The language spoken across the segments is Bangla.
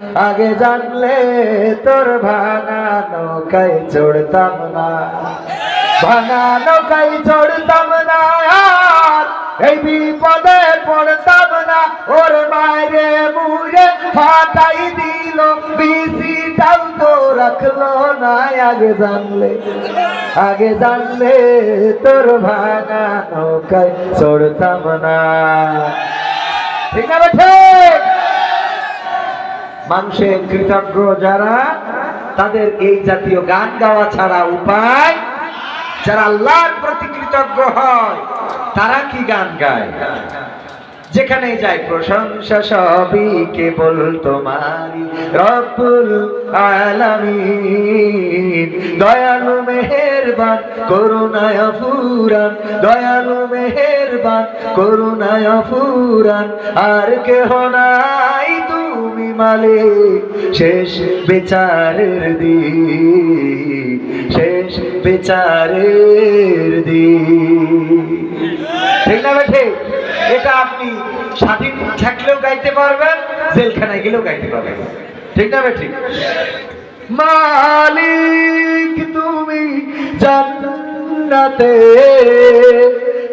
আগে জানলে তোর ভাঙা নৌকায় চড়তাম না। ভাঙা নৌকায় চড়তাম না এই বিপদে পড়তাম না। ওর মায়েরে মুড়ে ফাটাই দিল, বিসিটাও তো রাখল না, আগে জানলে। আগে জানলে তোর ভাঙা নৌকায় চড়তাম না। ঠিক বেঠে? মানুষের কৃতজ্ঞ যারা, তাদের এই জাতীয় গান গাওয়া ছাড়া উপায়, যারা আল্লাহর প্রতি কৃতজ্ঞ হয়, তারা কি গান গায়? যেখানে যায় প্রশংসা সবই কেবল তোমারই, রব্বুল আলামিন। দয়ালু মেহেরবান, করুণায় ফুরান দয়ালু মেহেরবান, করুণায় ফুরান আর কেহ নাই তুমি শেষ বিচারের দিন। শেষ বিচারের দিন। ঠিক না বেঠে? এটা আপনি স্বাধীন থাকলেও গাইতে পারবেন, জেলখানায় গেলেও গাইতে পারবেন। ঠিক না বেঠি? মালিক, তুমি জান্নাতে,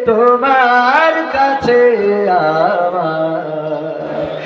তোমার কাছে আমার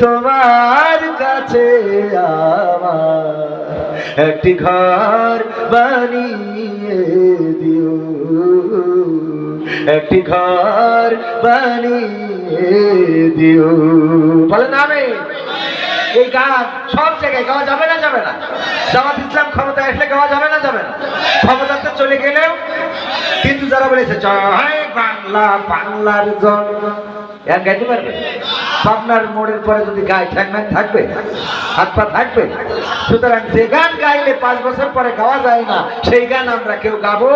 তোমার কাছে আমার একটি ঘর বানিয়ে দিও। একটি ঘর বানিয়ে দিও। বলে না নামে এই গান সব জায়গায় গাওয়া যাবে না যাবে না? জামাত ইসলাম ক্ষমতা আসলে গাওয়া যাবে না যাবে না? ক্ষমতাতে চলে গেলেও কিন্তু যারা বলেছে, জয় বাংলা, বাংলার জন্য। গাইতে পারবে? পাবনার মোড়ের পরে যদি গায়ে ঠ্যাং ম্যাং থাকবে, হাত পা থাকবে, সুতরাং যে গান গাইলে পাঁচ বছর পরে গাওয়া যায় না, সেই গান আমরা কেউ গাবো?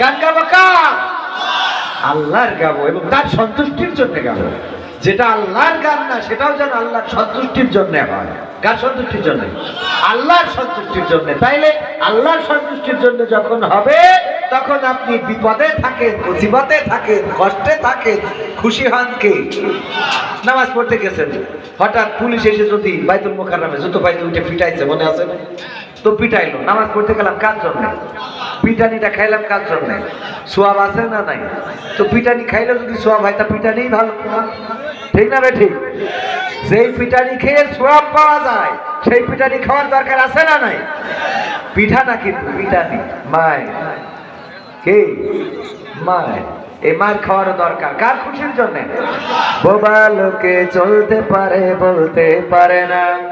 গান গাবো কার? আল্লাহর গাবো এবং তার সন্তুষ্টির জন্য গাবো। যেটা আল্লাহর গান না, সেটাও যেন আল্লাহর সন্তুষ্টির জন্য হয়। কার সন্তুষ্টির জন্য? আল্লাহর সন্তুষ্টির জন্য। তাইলে আল্লাহর সন্তুষ্টির জন্য যখন হবে তখন আপনি বিপদে থাকেন, মুসিবতে থাকেন, কষ্টে থাকেন, খুশি হন কে? নামাজ পড়তে গেছেন। হঠাৎ পুলিশ এসে যদি বাইতুল মোকাররামে জুতো পাইতে উঠে পিটাইছে, মনে আছে? না তো পিটাইলো। নামাজ পড়তে গেলাম কার জন্য? পিটানিটা খাইলাম কার জন্য? সোয়াব আছে না নাই? তো পিটানি খাইলে যদি সোয়াব হয়, তা পিটানি ভালো। ঠিক না ঠিক? যেই পিটানি খেয়ে সোয়াব পাওয়া যায়, সেই পিটানি খাওয়ার দরকার আছে না নাই? পিঠা না কিন্তু পিটানি? মায় কে? মায় এই মার খাওয়ার দরকার। কার খুশির জন্য? বোবা লোকে চলতে পারে, বলতে পারে না।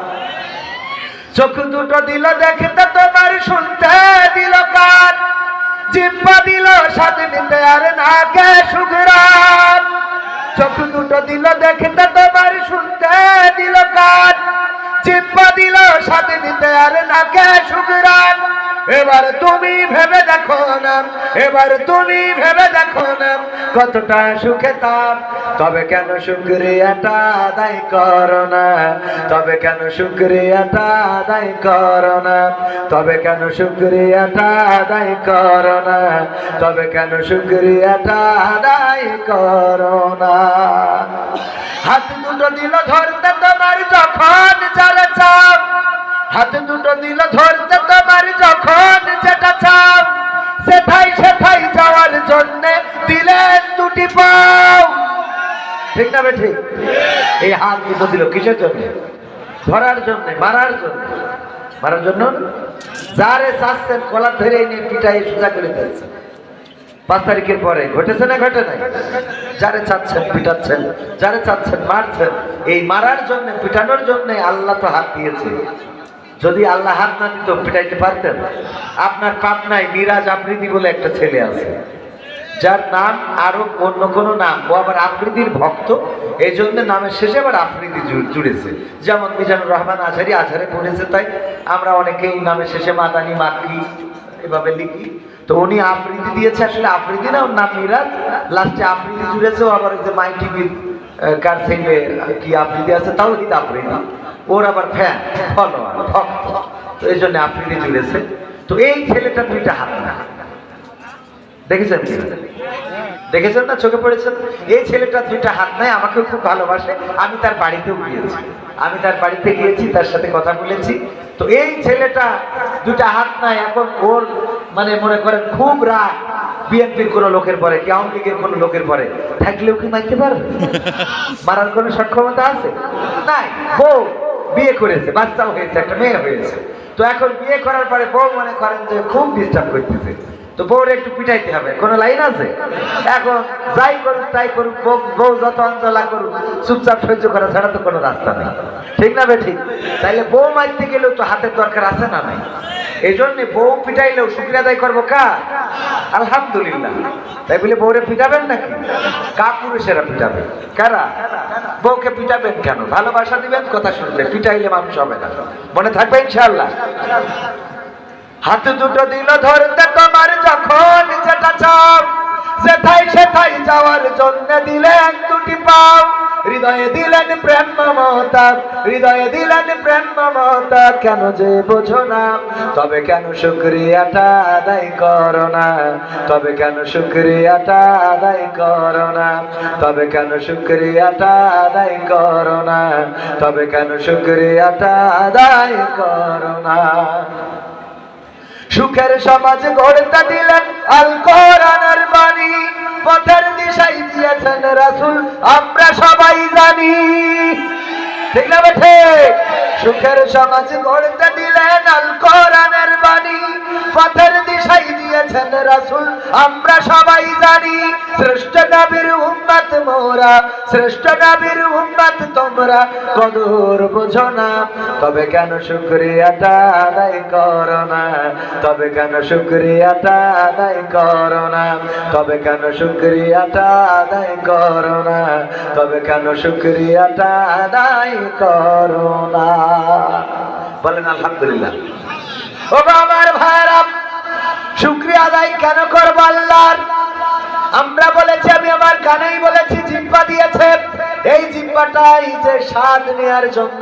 চোখ দুটো দিল দেখতে তোমার, শুনতে দিল কান। জিব্বা দিল সাথে আর নাকে সুগরান চোখ দুটো দিল দেখতে তোমার, শুনতে দিল কান। জিব্বা দিল সাথে আর নাকে সুগরান এবার তুমি ভেবে দেখো না, এবার তুমি ভেবে দেখো না কতটা সুখে তার। তবে কেন শুক্রিয়াটা আদায় করো না? তবে কেন শুক্রিয়াটা আদায় করো না? তবে কেন শুক্রিয়াটা আদায় করো না? তবে কেন শুক্রিয়াটা আদায় করো না? হাত দুটো দিল ধরতে তোমার যখন যারা চাপ। হাত দুটো দিল ধরতে তোমার যখন যেটা চাপ সেটাই সেটাই যাওয়ার জন্য দিলেন দুটি পাও। ঠিক না বেঠি? এই হাত দুটো দিল কিসের জন্য? ধরার জন্য, মারার জন্য। মারার জন্য? যারে চাচ্ছেন কলার ধরে নিয়ে পিটাই সোজা করে দিয়েছে পাঁচ তারিখের পরে ঘটেছে না ঘটে নাই? যারে চাচ্ছেন পিটাচ্ছেন, যারে চাচ্ছেন মারছেন, এই মারার জন্য, পিটানোর জন্য আল্লাহ তো হাত দিয়েছে। যদি আল্লাহ হাত না দিত পিটাইতে পারতেন? আপনার পাবনায় মিরাজ আফ্রিদি বলে একটা ছেলে আছে। যার নাম আরও অন্য কোনো নাম। ও আবার আফ্রিদির ভক্ত। এই জন্য নামের শেষে আবার আফ্রিদি জুড়েছে। যেমন মিজানুর রহমান আঝারি আঝারে পড়েছে তাই। আমরা অনেকেই নামের শেষে মাদানি মাকি এভাবে লিখি। তো উনি আফ্রিদি দিয়েছে। আসলে আফ্রিদি না, ওর নাম মিরাজ। লাস্টে আফ্রিদি জুড়েছে। ও আবার ওই যে মাই টিভির কার থেকে কি আফ্রিদি আছে? তাও হিত আফ্রিদি ওর আবার ফ্যান ফলোয়ার এই জন্য আফ্রিদি জুড়েছে তো এই ছেলেটা দুইটা হাত না। দেখেছেন? দেখেছেন না? চোখে পড়েছেন এই ছেলেটা দুইটা হাত নাই, আমাকেও খুব ভালোবাসে। আমি তার বাড়িতেও গিয়েছি। আমি তার বাড়িতে গিয়েছি, তার সাথে কথা বলেছি। তো এই ছেলেটা দুইটা হাত নাই, এখন ওর মানে মনে করেন খুব রাগ। বিএনপির কোনো লোকের পরে কি আওয়ামী লীগের কোনো লোকের পরে। থাকলেও কি মারতে পারবে? মারার কোনো সক্ষমতা আছে? নাই। বউ বিয়ে করেছে বাচ্চাও হয়েছে, একটা মেয়ে হয়েছে। তো এখন বিয়ে করার পরে বউ মনে করেন যে খুব ডিস্টার্ব করতেছে। তো বউরে একটু পিটাইতে হবে, কোনো লাইন আছে? এখন যাই করুক, তাই করুক, বউ- যত অঞ্চলা করুক, চুপচাপ সহ্য করা ছাড়া তো কোনো রাস্তা নেই। ঠিক না বে ঠিক তাইলে বউ মারতে গেলেও তো হাতের দরকার আছে না নাই? এই জন্যে বউ পিটাইলেও শুক্রিয়া আদায় করব কা আলহামদুলিল্লাহ। তাই বলে বউরে পিটাবেন নাকি? কা পুরুষেরা পিটাবে? কারা? বউকে পিটাবেন কেন? ভালোবাসা দিবেন, কথা শুনবে পিটাইলে মানুষ হবে না। মনে থাকবে ইনশাআল্লাহ? হাত দুটো দিল ধরতে তোমার যখন যেটা চাও। সেটাই সেটাই যাওয়ার জন্য দিলে এক দুটি পাও। হৃদয়ে দিলেন প্রেম মমতা, হৃদয়ে দিলেন প্রেম মমতা, কেন যে বোঝো না? তবে কেন শুক্রিয়াটা আদায় করো না? তবে কেন শুক্রিয়াটা আদায় করো না? তবে কেন শুক্রিয়াটা আদায় করো না? তবে কেন শুক্রিয়াটা আদায় করো না? সুখের সমাজ গড়তে দিলেন আল কোরআনের বাণী। পথের দিশাই দিয়েছেন রাসূল, আমরা সবাই জানি। ঠিক না বেঠে সুখের সমাজ গড়তে দিলেন আল কোরআনের বাণী। পথের দিশাই দিয়েছেন রাসূল, আমরা সবাই জানি, শ্রেষ্ঠ নবীর উম্মত মোরা, শ্রেষ্ঠ নবীর উম্মত তোমরা, কদর বোঝো না। তবে কেন শুক্রিয়াটা আদায় করো না? তবে কেন শুক্রিয়াটা আদায় করো না? তবে কেন শুক্রিয়াটা আদায় করো না? তবে কেন শুক্রিয়াটা আদায় করো না? বলেন, আলহামদুলিল্লাহ। ও আমার ভাইরা, শুক্রিয়া আদায় কেন করব আল্লাহর? আমরা বলেছি, আমি আমার কানেই বলেছি জিম্পা দিয়েছে। এই জিব্বাটাই যে স্বাদ নেওয়ার জন্য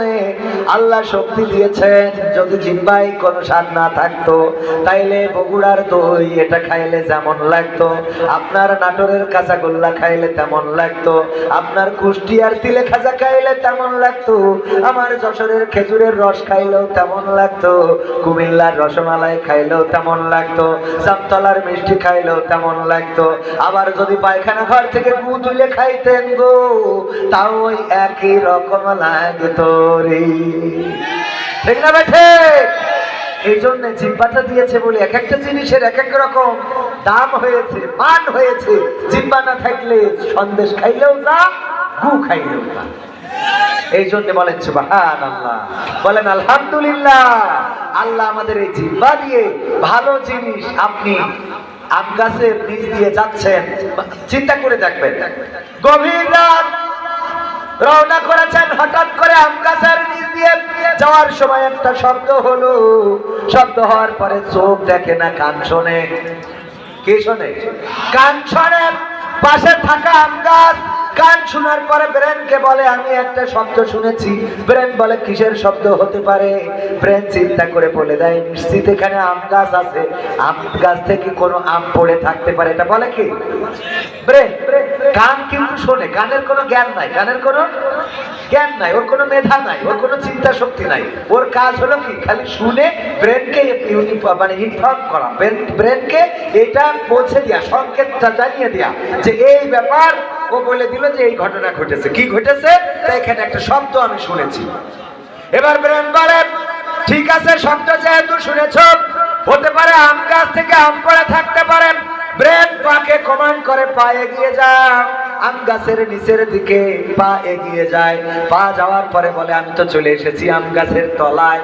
আল্লাহ শক্তি দিয়েছেন। যদি জিব্বায় কোনো স্বাদ না থাকতো, তাইলে বগুড়ার দই এটা খাইলে যেমন লাগতো, আপনার নাটোরের কাঁচাগোল্লা খাইলে তেমন লাগতো, আপনার কুষ্টিয়ার তিলে খাজা খাইলে তেমন লাগতো, আমার যশোরের খেজুরের রস খাইলেও তেমন লাগতো, কুমিল্লার রসমালাই খাইলেও তেমন লাগতো, জামতলার মিষ্টি খাইলেও তেমন লাগতো, আবার যদি পায়খানা ঘর থেকে গু তুলে খাইতেন গো তাও ওই একই রকম লাগতো রে ঠিক না বেঠে এই জন্য জিব্বাটা দিয়েছে বলে এক একটা জিনিসের এক এক রকম। দাম হয়েছে, মান হয়েছে। জিব্বা না থাকলে সন্দেশ খাইলেও না গু খাইলেও না এই জন্য বলেন সুবাহান আল্লাহ বলেন আলহামদুলিল্লাহ, আল্লাহ আমাদের এই জিব্বা দিয়ে ভালো জিনিস আপনি আম গাছের নিচ দিয়ে যাচ্ছেন। চিন্তা করে দেখবেন। গভীর রাত রওনা করেছেন হঠাৎ করে আম গাছের নিচ দিয়ে। যাওয়ার সময় একটা শব্দ হলো। শব্দ হওয়ার পরে চোখ দেখে না, কান শোনে। কে শোনে? কান শোনে, পাশে থাকা আম গাছ। কান শোনার পরে ব্রেনকে বলে, আমি একটা শব্দ শুনেছি। ব্রেন বলে, কিসের শব্দ হতে পারে? ব্রেন চিন্তা করে বলে দেয়, নিশ্চিত এখানে আম গাছ আছে। আম গাছ থেকে কোনো আম পড়ে থাকতে পারে। এটা বলে কি? ব্রেন কান কিন্তু শোনে। কানের কোনো জ্ঞান নাই। কানের কোনো জ্ঞান নাই। ওর কোনো মেধা নাই। ওর কোনো চিন্তা শক্তি নাই। ওর কাজ হলো কি? খালি শুনে ব্রেনকে মানে ইনফর্ম করা। ব্রেনকে এটা পৌঁছে দেওয়া সংকেতটা জানিয়ে দেওয়া যে এই ব্যাপার ও বলে দিল যে এই ঘটনা ঘটেছে। কি ঘটেছে? এখানে একটা শব্দ আমি শুনেছি। এবার ব্রেন বলে ঠিক আছে, শব্দ যেহেতু শুনেছ, হতে পারে আম গাছ থেকে আম পড়ে থাকতে পারেন ব্রেন পাকে কমান্ড করে, পা এগিয়ে যাও আম গাছের নিচের দিকে পা এগিয়ে যায়। পা যাওয়ার পরে বলে, আমি তো চলে এসেছি আম গাছের তলায়।